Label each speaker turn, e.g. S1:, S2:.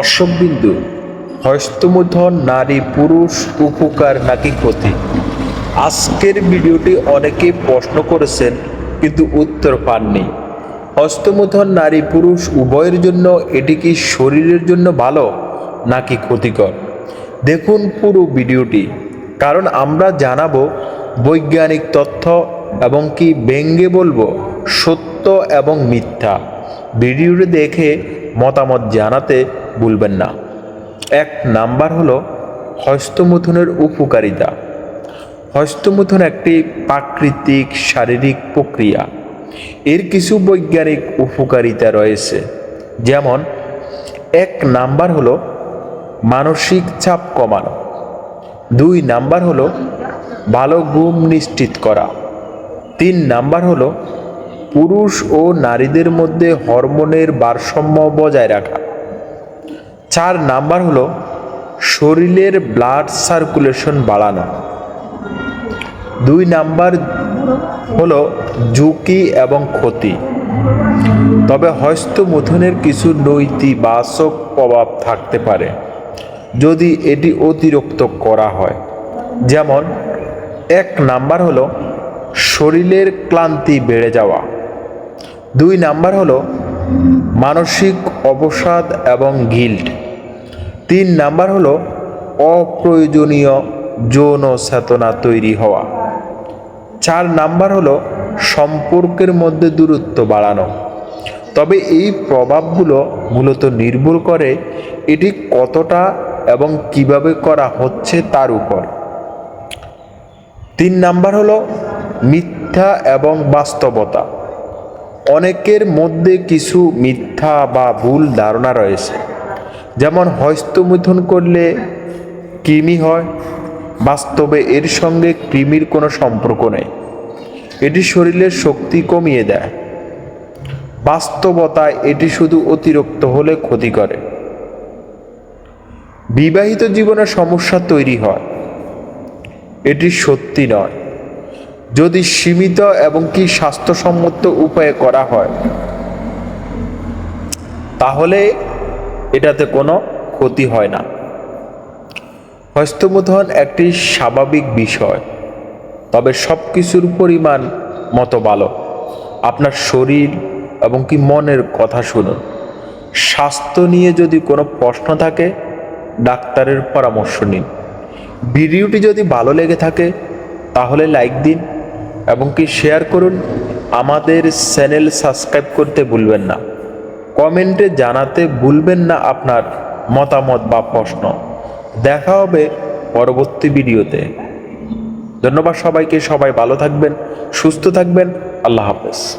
S1: দর্শকবিন্দু হস্তমূধন নারী পুরুষ উপকার নাকি ক্ষতি? আজকের ভিডিওটি অনেকেই প্রশ্ন করেছেন, কিন্তু উত্তর পাননি। হস্তমূধন নারী পুরুষ উভয়ের জন্য এটি কি শরীরের জন্য ভালো, নাকি ক্ষতিকর? দেখুন পুরো ভিডিওটি, কারণ আমরা জানাব বৈজ্ঞানিক তথ্য এবং কি ব্যঙ্গে বলব সত্য এবং মিথ্যা। ভিডিওটি দেখে মতামত জানাতে ভুলবেন না। এক নাম্বার হলো হস্তমুথনের উপকারিতা। হস্তমৈথুন একটি প্রাকৃতিক শারীরিক প্রক্রিয়া। এর কিছু বৈজ্ঞানিক উপকারিতা রয়েছে। যেমন, এক নাম্বার হলো মানসিক চাপ কমানো। দুই নাম্বার হলো ভালো ঘুম নিশ্চিত করা। তিন নাম্বার হলো পুরুষ ও নারীদের মধ্যে হরমোনের ভারসাম্য বজায় রাখা। চার নাম্বার হলো শরীরের ব্লাড সার্কুলেশন বাড়ানো। দুই নাম্বার হলো ঝুঁকি এবং ক্ষতি। তবে হস্তমৈথুনের কিছু নৈতিবাচক প্রভাব থাকতে পারে, যদি এটি অতিরিক্ত করা হয়। যেমন, এক নাম্বার হলো শরীরের ক্লান্তি বেড়ে যাওয়া। দুই নাম্বার হলো মানসিক অবসাদ এবং গিল্ট। তিন নাম্বার হলো অপ্রয়োজনীয় যৌন চেতনা তৈরি হওয়া। চার নাম্বার হলো সম্পর্কের মধ্যে দূরত্ব বাড়ানো। তবে এই প্রভাবগুলো মূলত নির্ভর করে এটি কতটা এবং কীভাবে করা হচ্ছে তার উপর। তিন নাম্বার হলো মিথ্যা এবং বাস্তবতা। অনেকের মধ্যে কিছু মিথ্যা বা ভুল ধারণা রয়েছে। যেমন হস্তমৈথুন করলে কৃমি হয়, বাস্তবে এর সঙ্গে কৃমির কোনো সম্পর্ক নেই। এটি শরীরের শক্তি কমিয়ে দেয়। বাস্তবতায় এটি শুধু অতিরিক্ত হলে ক্ষতি করে। বিবাহিত জীবনে সমস্যা তৈরি হয়। এটি সত্যি নয়। যদি সীমিত এবং কি স্বাস্থ্যসম্মত উপায়ে করা হয়, তাহলে এটাতে কোনো ক্ষতি হয় না। হস্তমোধন একটি স্বাভাবিক বিষয়, তবে সব কিছুর পরিমাণ মতো ভালো আপনার শরীর এবং কি মনের কথা শুনুন। স্বাস্থ্য নিয়ে যদি কোনো প্রশ্ন থাকে, ডাক্তারের পরামর্শ নিন। ভিডিওটি যদি ভালো লেগে থাকে, তাহলে লাইক দিন এবং কি শেয়ার করুন। আমাদের চ্যানেল সাবস্ক্রাইব করতে ভুলবেন না। কমেন্টে জানাতে ভুলবেন না আপনার মতামত বা প্রশ্ন। দেখা হবে পরবর্তী ভিডিওতে। ধন্যবাদ সবাইকে, সবাই ভালো থাকবেন, সুস্থ থাকবেন। আল্লাহ হাফেজ।